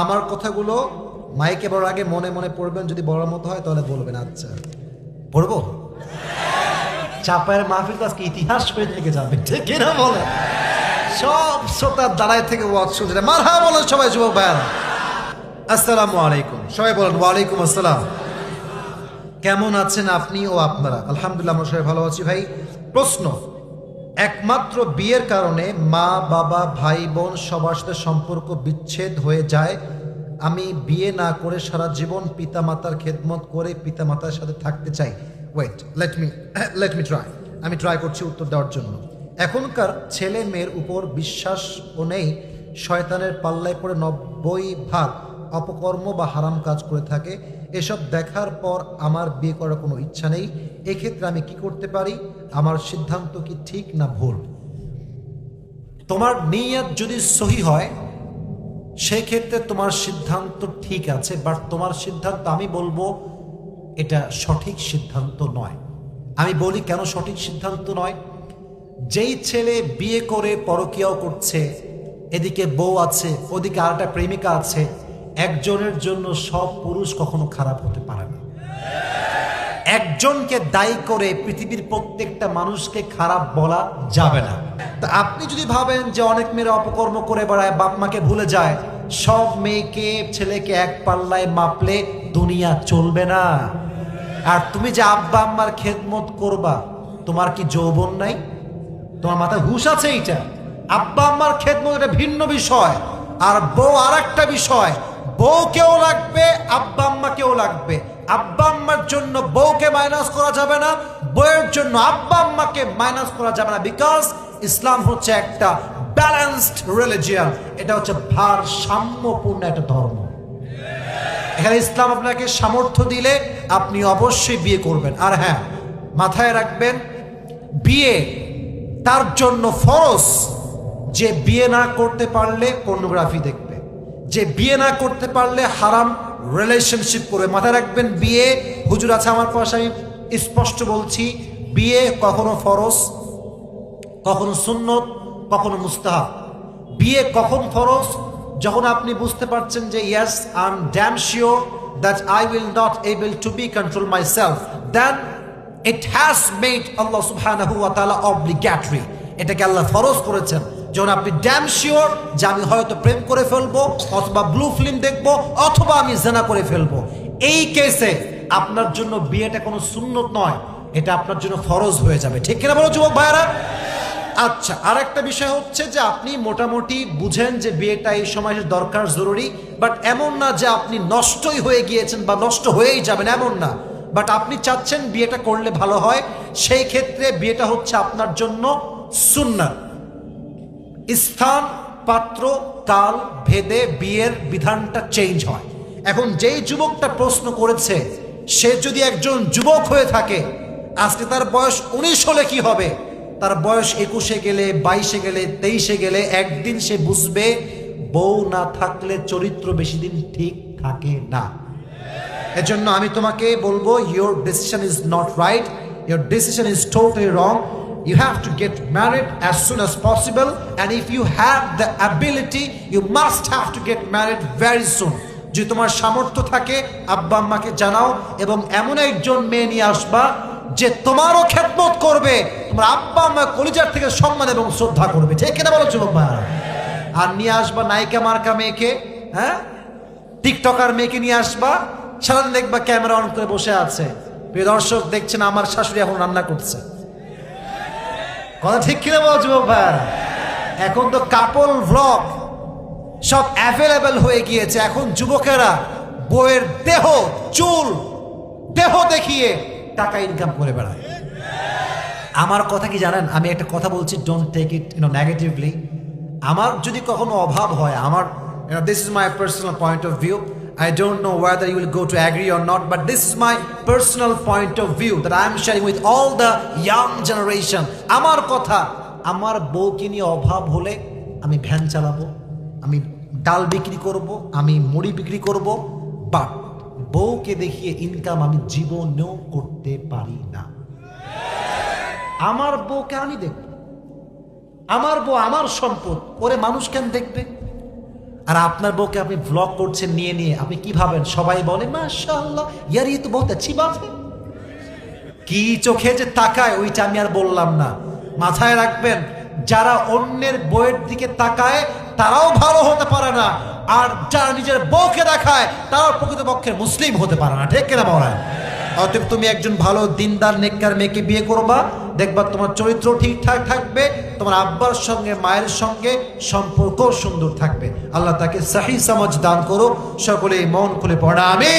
আমার কথাগুলো মাইকে বলার আগে মনে মনে পড়বেন, যদি বলার মতো হয় তাহলে বলবেন আচ্ছা। পড়ব? চাপায়ের মাহফিল আজকে ইতিহাস হয়ে থেকে যাবে, ঠিক কিনা বলে সব শ্রোতার দাঁড়ায় থেকে ওয়াজ শুনছে। মার হা বলেন সবাই, যুবক ভাইয়ারা। আসসালামু আলাইকুম। সবাই বলেন, ওয়ালাইকুম আসসালাম। কেমন আছেন আপনি ও আপনারা? আলহামদুলিল্লাহ, আমরা সবাই ভালো আছি ভাই। প্রশ্ন একমাত্র বিয়ের কারণে মা, বাবা, ভাই, বোন সবার সাথে সম্পর্ক বিচ্ছেদ হয়ে যায়। আমি বিয়ে না করে সারা জীবন পিতামাতার খেদমত করে পিতামাতার সাথে থাকতে চাই। Wait let me let me try আমি ট্রাই করছি উত্তর দেওয়ার জন্য। এখনকার ছেলে মেয়ের উপর বিশ্বাসও নেই। শয়তানের পাল্লায় পড়ে নব্বই ভাগ অপকর্ম বা হারাম কাজ করে থাকে। এসব দেখার পর আমার বিয়ে করার কোনো ইচ্ছা নেই। এক্ষেত্রে আমি কি করতে পারি? আমার সিদ্ধান্ত কি ঠিক না ভুল? তোমার নিয়ত যদি সহি হয় সেই ক্ষেত্রে তোমার সিদ্ধান্ত ঠিক আছে বাট তোমার সিদ্ধান্ত আমি বলব, এটা সঠিক সিদ্ধান্ত নয়। আমি বলি কেন সঠিক সিদ্ধান্ত নয়? যেই ছেলে বিয়ে করে পরকিয়াও করছে, এদিকে বউ আছে, ওদিকে আরেকটা প্রেমিকা আছে, একজনের জন্য সব পুরুষ কখনো খারাপ হতে পারে একজনকে দায়ী করে পৃথিবীর প্রত্যেকটা মানুষকে খারাপ বলা যাবে না। তা আপনি যদি ভাবেন যে অনেক মেয়েরা অপকর্ম করে বেড়ায়, বাপ মাকে ভুলে যায়, সব মেয়েকে, ছেলেকে এক পাল্লায় মাপলে দুনিয়া চলবে না। আর তুমি যে আব্বা আম্মার খেদমত করবা, তোমার কি যৌবন নাই? তোমার মাথায় হুশ আছে এইটা? আব্বা আম্মার খেদমত এটা ভিন্ন বিষয়। আর বউ আর একটা বিষয়, বউকেও লাগবে, আব্বা আম্মাকেও লাগবে। আব্বা আম্মার জন্য বউকে মাইনাস করা যাবে না, বউয়ের জন্য আব্বা আম্মাকে মাইনাস করা যাবে না বিকজ ইসলাম হচ্ছে একটা ব্যালেন্সড রিলিজিয়ান এটা হচ্ছে ভারসাম্যপূর্ণ একটা ধর্ম। এখানে ইসলাম আপনাকে সামর্থ্য দিলে আপনি অবশ্যই বিয়ে করবেন। আর হ্যাঁ মাথায় রাখবেন, বিয়ে তার জন্য ফরস যে বিয়ে না করতে পারলে পর্নোগ্রাফি দেখবে। যে বিয়ে না করতে পারলে হারাম রিলেশনশিপ করবে মাথায় রাখবেন, বিয়ে, হুজুর আছে আমার পাশে, আমি স্পষ্ট বলছি, বিয়ে কখনো ফরজ, কখনো সুন্নত, কখনো মুস্তাহাব। বিয়ে কখন ফরজ? যখন আপনি বুঝতে পারছেন যে yes I am damn sure that I will not able to be control my self then it has made Allah সুবহানাহু ওয়া তাআলা অব্লিগেটরি এটাকে আল্লাহ ফরজ করেছেন। যখন আপনি ড্যাম শিওর যে আমি হয়তো প্রেম করে ফেলব, অথবা ব্লু ফিল্ম দেখব, অথবা আমি জেনা করে ফেলব। এই কেসে আপনার জন্য বিয়েটা কোনো সুন্নত নয়, এটা আপনার জন্য ফরজ হয়ে যাবে। ঠিক কিনা বলো যুবক ভাইয়ারা? আচ্ছা আর একটা বিষয় হচ্ছে যে আপনি মোটামুটি বুঝেন যে বিয়েটা এই সময় দরকার, জরুরি বাট এমন না যে আপনি নষ্টই হয়ে গিয়েছেন বা নষ্ট হয়েই যাবেন, এমন না। বাট আপনি চাচ্ছেন বিয়েটা করলে ভালো হয়, সেই ক্ষেত্রে বিয়েটা হচ্ছে আপনার জন্য সুন্নাত। স্থান, পাত্র, কাল, ভেদে, বিয়ের বিধানটা চেঞ্জ হয়। এখন যেই যুবকটা প্রশ্ন করেছে, সে যদি একজন যুবক হয়ে থাকে, আজকে তার বয়স উনিশ হলে কি হবে? তার বয়স একুশে গেলে, বাইশে গেলে, তেইশে গেলে, একদিন সে বুঝবে, বউ না থাকলে চরিত্র বেশি দিন ঠিক থাকে না। এজন্য আমি তোমাকে বলব your decision is not right your decision is totally wrong you have to get married as soon as possible and if you have the ability you must have to get married very soon যদি তোমার সামর্থ্য থাকে, আব্বা আম্মাকে জানাও, এবং এমন একজন মেয়ে নিয়ে আসবা যে তোমারও খেদমত করবে, তোমার আব্বা আম্মা কলিজার থেকে সম্মান এবং শ্রদ্ধা করবে। ঠিক কিনা বলো, যুবক ভাইয়ারা? আর নিয়ে আসবা নায়িকা মার্কা মেয়েকে হ্যাঁ? টিকটকার মেয়েকে নিয়ে আসবা, সারাদিন দেখবা ক্যামেরা অন করে বসে আছে। প্রিয় দর্শক, দেখছেন আমার শাশুড়ি এখন রান্না করছে। কথা ঠিক কিনা বলো, যুবক ভাই? এখন তো কাপল ভ্লগ সব অ্যাভেলেবেল হয়ে গিয়েছে। এখন যুবকেরা বইয়ের দেহ, চুল, দেহ দেখিয়ে টাকা ইনকাম করে বেড়ায়। আমার কথা কি জানেন? আমি একটা কথা বলছি don't take it you know negatively আমার যদি কখনো অভাব হয়, আমার this is my personal point of view I don't know whether you will go to agree or not but this is my personal point of view that I am sharing with all the young generation আমার কথা, আমার বউকে নিয়ে অভাব হলে আমি van চালাবো, আমি ডাল বিক্রি করব, আমি মুড়ি বিক্রি করব বাট বউকে দেখিয়ে ইনকাম আমি জীবনেও করতে পারি না। আমার বউকে আমি দেখব। আমার বউ আমার সম্পদ, ওরে মানুষ কেন দেখবে? আর আপনার বউকে আপনি ভ্লগ করছেন, নিয়ে নিয়ে, আপনি কি ভাবেন? সবাই বলে মাশাল্লাহ ইয়ার ইয়ে তো বহুত আচ্ছি কি চোখে যে তাকায়, ওইটা আমি আর বললাম না। মাথায় রাখবেন, যারা অন্যের বইয়ের দিকে তাকায়, তারাও ভালো হতে পারে না। আর যারা নিজের বউকে দেখায়, তারাও প্রকৃতপক্ষে মুসলিম হতে পারে না। ঠিক কিনা বলায় অতএব তুমি একজন ভালো দিনদার, নেককার মেয়েকে বিয়ে করবা। দেখবা তোমার চরিত্র ঠিকঠাক থাকবে, তোমার আব্বার সঙ্গে, মায়ের সঙ্গে সম্পর্ক সুন্দর থাকবে। আল্লাহ তাকে সাহি সমাজ দান করো সকলে মন খুলে পড়া আমি